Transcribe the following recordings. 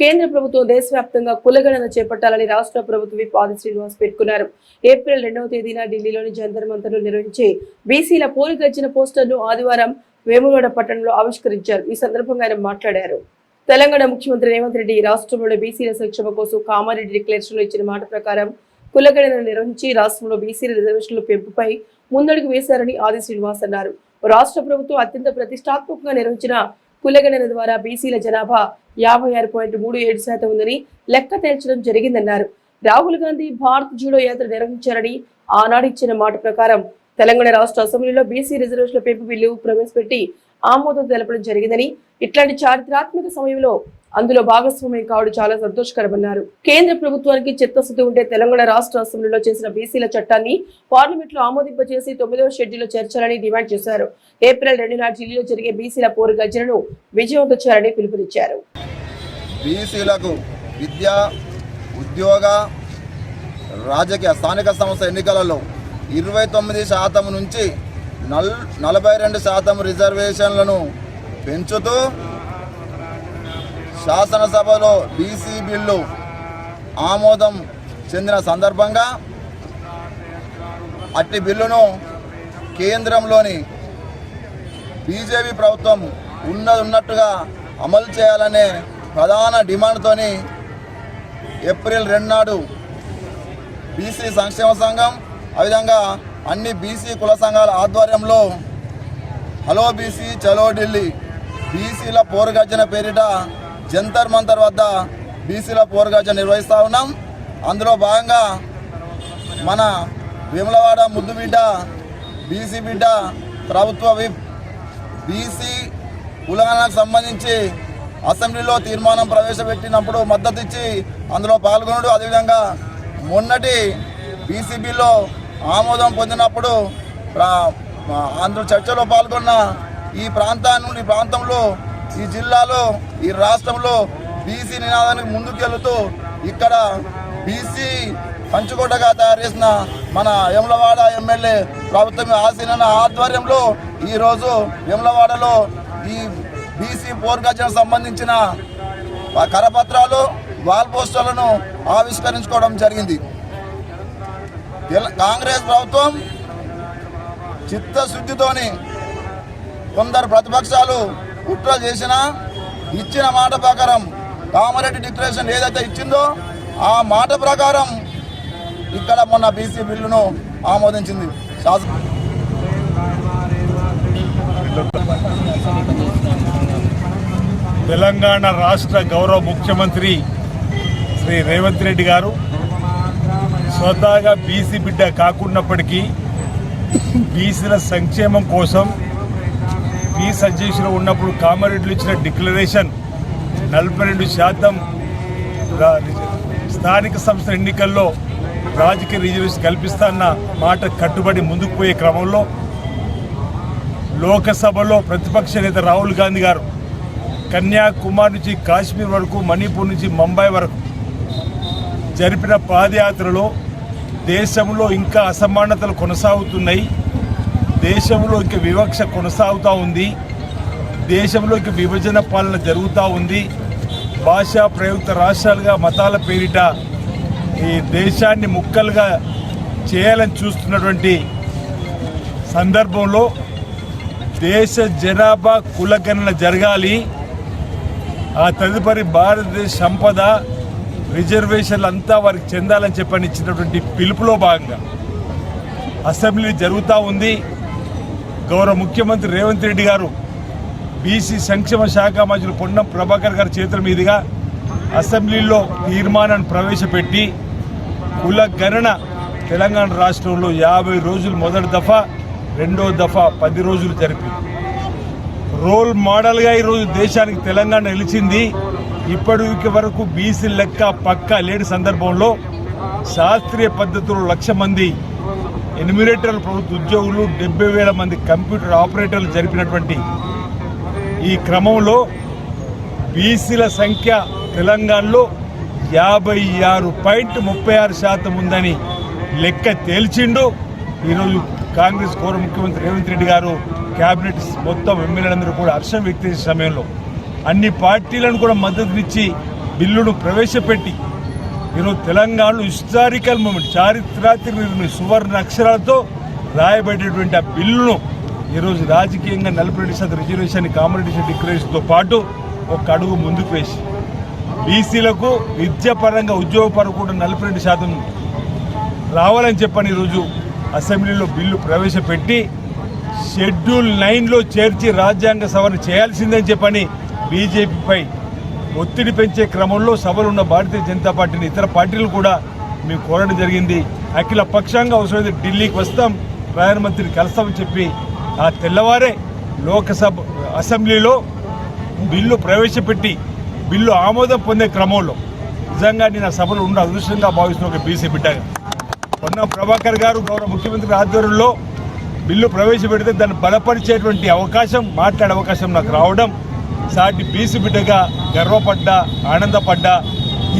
కేంద్ర ప్రభుత్వం దేశవ్యాప్తంగా కులగణన చేపట్టాలని రాష్ట్ర ప్రభుత్వ విప్ ఆది శ్రీనివాస్ పేర్కొన్నారు. ఏప్రిల్ రెండవ తేదీన ఢిల్లీలోని జంతర్ మంతర్లో నిర్వహించే బీసీల పోలి గర్జన పోస్టర్ను ఆదివారం వేములవాడ పట్టణంలో ఆవిష్కరించారు. ఈ సందర్భంగా ఆయన మాట్లాడారు. తెలంగాణ ముఖ్యమంత్రి రేవంత్ రెడ్డి రాష్ట్రంలో బీసీల సంక్షేమ కోసం కామారెడ్డి డిక్లరేషన్లో ఇచ్చిన మాట ప్రకారం కులగణన నిర్వహించి రాష్ట్రంలో బీసీల రిజర్వేషన్ల పెంపుపై ముందడుగు వేశారని ఆది శ్రీనివాస్ అన్నారు. రాష్ట్ర ప్రభుత్వం అత్యంత ప్రతిష్టాత్మకంగా నిర్వహించిన కులగణన ద్వారా బీసీల జనాభా యాభై ఆరు పాయింట్ మూడు ఏడు శాతం ఉందని లెక్క తేల్చడం జరిగిందన్నారు. రాహుల్ గాంధీ భారత్ జూడో యాత్ర నిర్వహించారని ఆనాడు ఇచ్చిన మాట ప్రకారం తెలంగాణ రాష్ట్ర అసెంబ్లీలో బీసీ రిజర్వేషన్ల పెంపు బిల్లు ప్రవేశపెట్టి ఆమోదం తెలపడం జరిగిందని ఇట్లాంటి చారిత్రాత్మక సమయంలో అందులో భాగస్వామ్యం కావడం చాలా సంతోషకరమన్నారు. కేంద్ర ప్రభుత్వానికి చిత్తశుద్ధి ఉంటే తెలంగాణ రాష్ట్ర అసెంబ్లీలో చేసిన బీసీల చట్టాన్ని పార్లమెంట్లో ఆమోదింపజేసి తొమ్మిదవ షెడ్యూల్లో చేర్చాలని డిమాండ్ చేశారు. ఏప్రిల్ రెండు రెండున ఢిల్లీలో జరిగే బీసీల పోరు గర్జనను విజయవంతం చేయాలని పిలుపునిచ్చారు. బీసీలకు విద్య ఉద్యోగ రాజకీయ స్థానిక సంస్థ ఎన్నికలలో ఇరవై తొమ్మిది శాతం నుంచి నల్ నలభై రెండు శాతం రిజర్వేషన్లను పెంచుతూ శాసనసభలో బీసీ బిల్లు ఆమోదం చెందిన సందర్భంగా అట్టి బిల్లును కేంద్రంలోని బీజేపీ ప్రభుత్వం ఉన్నది ఉన్నట్టుగా అమలు చేయాలనే ప్రధాన డిమాండ్తోని ఏప్రిల్ రెండు నాడు బీసీ సంక్షేమ సంఘం అదేవిధంగా అన్ని బీసీ కుల సంఘాల ఆధ్వర్యంలో హలో బీసీ చలో ఢిల్లీ. బీసీల పోరుగర్జన పేరిట జంతర్ మంతర్ వద్ద బీసీల పోరుగర్జన నిర్వహిస్తూ ఉన్నాం. అందులో భాగంగా మన విమలవాడ ముద్దు బిడ్డ బీసీ బిడ్డ ప్రభుత్వ విప్ బీసీ కులగణకు సంబంధించి అసెంబ్లీలో తీర్మానం ప్రవేశపెట్టినప్పుడు మద్దతు ఇచ్చి అందులో పాల్గొనడు. అదేవిధంగా మొన్నటి బీసీబీలో ఆమోదం పొందినప్పుడు ప్రా- అందులో చర్చలో పాల్గొన్న ఈ ప్రాంతాన్ని ఈ ప్రాంతంలో ఈ జిల్లాలో ఈ రాష్ట్రంలో బీసీ నినాదానికి ముందుకెళ్తూ ఇక్కడ బీసీ పంచుకోటగా తయారు చేసిన మన యమలవాడ ఎమ్మెల్యే ప్రభుత్వం ఆసీన ఆధ్వర్యంలో ఈరోజు యమలవాడలో ఈ బీసీ పోర్గజనకు సంబంధించిన కరపత్రాలు వాల్ పోస్టర్లను ఆవిష్కరించుకోవడం జరిగింది. కాంగ్రెస్ ప్రభుత్వం చిత్తశుద్ధితోని కొందరు ప్రతిపక్షాలు కుట్ర చేసినా ఇచ్చిన మాట ప్రకారం కామారెడ్డి డిక్లరేషన్ ఏదైతే ఇచ్చిందో ఆ మాట ప్రకారం ఇక్కడ మొన్న బీసీ బిల్లును ఆమోదించింది శాసన తెలంగాణ రాష్ట్ర గౌరవ ముఖ్యమంత్రి శ్రీ రేవంత్ రెడ్డి గారు స్వతహాగా బీసీ బిడ్డ కాకున్నప్పటికీ బీసీల సంక్షేమం కోసం బీసీ అధ్యక్షులు ఉన్నప్పుడు కామారెడ్డిలు ఇచ్చిన డిక్లరేషన్ నలభై రెండు శాతం స్థానిక సంస్థల ఎన్నికల్లో రాజకీయ రిజర్వేషన్ కల్పిస్తాన్న మాట కట్టుబడి ముందుకు పోయే క్రమంలో లోకసభలో ప్రతిపక్ష నేత రాహుల్ గాంధీ గారు కన్యాకుమారి నుంచి కాశ్మీర్ వరకు మణిపూర్ నుంచి ముంబై వరకు జరిపిన పాదయాత్రలో దేశంలో ఇంకా అసమానతలు కొనసాగుతున్నాయి. దేశంలో ఇంకా వివక్ష కొనసాగుతూ ఉంది. దేశంలోకి విభజన పాలన జరుగుతూ ఉంది. భాషా ప్రయుక్త రాష్ట్రాలుగా మతాల పేరిట ఈ దేశాన్ని ముక్కలుగా చేయాలని చూస్తున్నటువంటి సందర్భంలో దేశ జనాభా కులగణన జరగాలి. ఆ తదుపరి భారతదేశ సంపద రిజర్వేషన్లు అంతా వారికి చెందాలని చెప్పని ఇచ్చినటువంటి పిలుపులో భాగంగా అసెంబ్లీ జరుగుతూ ఉంది. గౌరవ ముఖ్యమంత్రి రేవంత్ రెడ్డి గారు బీసీ సంక్షేమ శాఖ మంత్రులు పొన్నం ప్రభాకర్ గారి చేతుల మీదుగా అసెంబ్లీలో తీర్మానాన్ని ప్రవేశపెట్టి కుల గణన తెలంగాణ రాష్ట్రంలో యాభై రోజులు మొదటి దఫా రెండో దఫా పది రోజులు జరిపి రోల్ మోడల్గా ఈరోజు దేశానికి తెలంగాణ నిలిచింది. ఇప్పటి వరకు బీసీ లెక్క పక్క లేని సందర్భంలో శాస్త్రీయ పద్ధతిలో లక్ష మంది ఎనిమిరేటర్ల ప్రభుత్వ ఉద్యోగులు డెబ్బై వేల మంది కంప్యూటర్ ఆపరేటర్లు జరిపినటువంటి ఈ క్రమంలో బీసీల సంఖ్య తెలంగాణలో యాభై ఆరు పాయింట్ ముప్పై ఆరు శాతం ఉందని లెక్క తేల్చిండు. ఈరోజు కాంగ్రెస్ కోర ముఖ్యమంత్రి రేవంత్ రెడ్డి గారు క్యాబినెట్ మొత్తం ఎమ్మెల్యేలందరూ కూడా హర్షం వ్యక్తం చేసే సమయంలో అన్ని పార్టీలను కూడా మద్దతునిచ్చి బిల్లును ప్రవేశపెట్టి ఈరోజు తెలంగాణలో హిస్టారికల్ మూమెంట్ చారిత్రాత్మక నిర్ణయం సువర్ణ అక్షరాలతో రాయబడేటువంటి ఆ బిల్లును ఈరోజు రాజకీయంగా నలభై రెండు శాతం రిజర్వేషన్ కామరెడ్డి డిక్లరేషన్తో పాటు ఒక అడుగు ముందుకు వేసి బీసీలకు విద్యాపరంగా ఉద్యోగపరంగా కూడా నలభై రెండు శాతం రావాలని చెప్పని ఈరోజు అసెంబ్లీలో బిల్లు ప్రవేశపెట్టి షెడ్యూల్ నైన్లో చేర్చి రాజ్యాంగ సవరణ చేయాల్సిందని చెప్పని బీజేపీపై ఒత్తిడి పెంచే క్రమంలో సభలున్న భారతీయ జనతా పార్టీని ఇతర పార్టీలు కూడా మేము కోరడం జరిగింది. అఖిల పక్షంగా అవసరమైతే ఢిల్లీకి వస్తాం ప్రధానమంత్రిని కలుస్తామని చెప్పి ఆ తెల్లవారే లోకసభ అసెంబ్లీలో బిల్లు ప్రవేశపెట్టి బిల్లు ఆమోదం పొందే క్రమంలో నిజంగా నేను ఆ సభలో ఉన్న అదృష్టంగా భావిస్తున్న ఒక బీసీ బిడ్డగా పొన్న ప్రభాకర్ గారు గౌరవ ముఖ్యమంత్రి ఆధ్వర్యంలో బిల్లు ప్రవేశపెడితే దాన్ని బలపరిచేటువంటి అవకాశం మాట్లాడే అవకాశం నాకు రావడం సాటి బీసీ బిడ్డగా గర్వపడ్డా ఆనందపడ్డా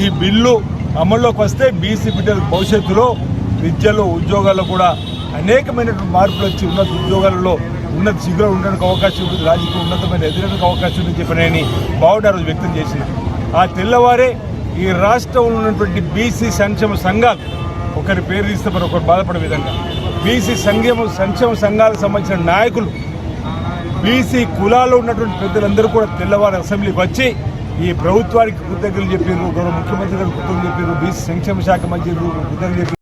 ఈ బిల్లు అమల్లోకి వస్తే బీసీ బిడ్డల భవిష్యత్తులో విద్యలో ఉద్యోగాల్లో కూడా అనేకమైనటువంటి మార్పులు వచ్చి ఉన్నత ఉద్యోగాలలో ఉన్నత శిఖరం ఉండడానికి అవకాశం ఉంటుంది. రాజకీయ ఉన్నతమైన ఎదురడానికి అవకాశం ఉందని చెప్పి నేను ఆ రోజు వ్యక్తం చేసింది. ఆ తెల్లవారే ఈ రాష్ట్రంలో ఉన్నటువంటి బీసీ సంక్షేమ సంఘాలు ఒకరి పేరు తీస్తే మరి ఒకరు బాధపడే విధంగా బీసీ సంక్షేమ సంక్షేమ సంఘాలకు సంబంధించిన నాయకులు బీసీ కులాల్లో ఉన్నటువంటి పెద్దలందరూ కూడా తెల్లవారు అసెంబ్లీకి వచ్చి ఈ ప్రభుత్వానికి కృతజ్ఞతలు చెప్పారు గౌరవ ముఖ్యమంత్రి గారు కృతజ్ఞతలు చెప్పారు బీసీ సంక్షేమ శాఖ మంత్రి కృతజ్ఞతలు చెప్పారు